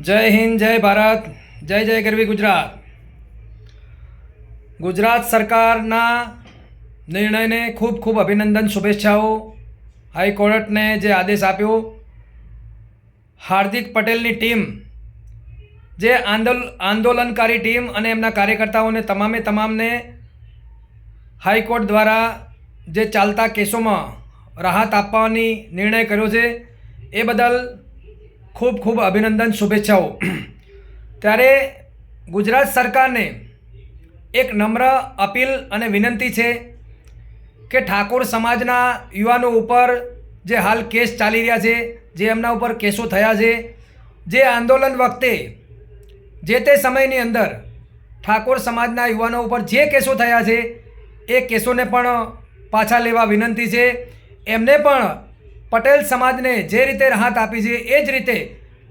જય હિન્દ, જય ભારત, જય જય ગરવી ગુજરાત. ગુજરાત સરકારના નિર્ણયને ખૂબ ખૂબ અભિનંદન, શુભેચ્છાઓ. હાઈકોર્ટને જે આદેશ આપ્યો, હાર્દિક પટેલની ટીમ, જે આંદોલ, આંદોલનકારી ટીમ અને એમના કાર્યકર્તાઓને તમામે તમામને હાઈકોર્ટ દ્વારા જે ચાલતા કેસોમાં રાહત આપવાની નિર્ણય કર્યો છે, એ બદલ ખૂબ ખૂબ અભિનંદન, શુભેચ્છાઓ. ત્યારે ગુજરાત સરકારને એક નમ્ર અપીલ અને વિનંતી છે કે ઠાકોર સમાજના યુવાનો ઉપર જે હાલ કેસ ચાલી રહ્યા છે, જે એમના ઉપર કેસો થયા છે, જે આંદોલન વખતે જે તે સમયની અંદર ઠાકોર સમાજના યુવાનો ઉપર જે કેસો થયા છે, એ કેસોને પણ પાછા લેવા વિનંતી છે. એમને પણ પટેલ સમાજને જે રીતે રાહત આપી છે, એ જ રીતે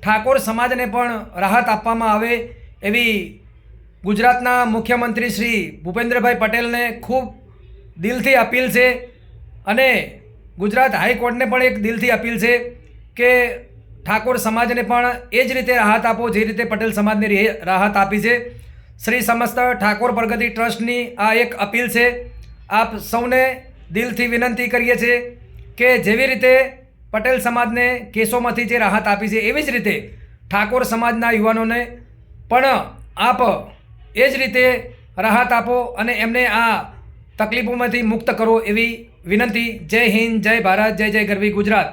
ઠાકોર સમાજને પણ રાહત આપવામાં આવે એવી ગુજરાતના મુખ્યમંત્રી શ્રી ભૂપેન્દ્રભાઈ પટેલને ખૂબ દિલથી અપીલ છે અને ગુજરાત હાઈકોર્ટને પણ એક દિલથી અપીલ છે કે ઠાકોર સમાજને પણ એ જ રીતે રાહત આપો જે રીતે પટેલ સમાજને રાહત આપી છે. શ્રી સમસ્ત ઠાકોર પ્રગતિ ટ્રસ્ટની આ એક અપીલ છે. આપ સૌને દિલથી વિનંતી કરીએ છીએ કે જેવી રીતે પટેલ સમાજને કેસોમાંથી જે રાહત આપી છે, એવી જ રીતે ઠાકોર સમાજના યુવાનોને પણ આપ એ જ રીતે રાહત આપો અને એમને આ તકલીફોમાંથી મુક્ત કરો એવી વિનંતી. જય હિન્દ, જય ભારત, જય જય ગરવી ગુજરાત.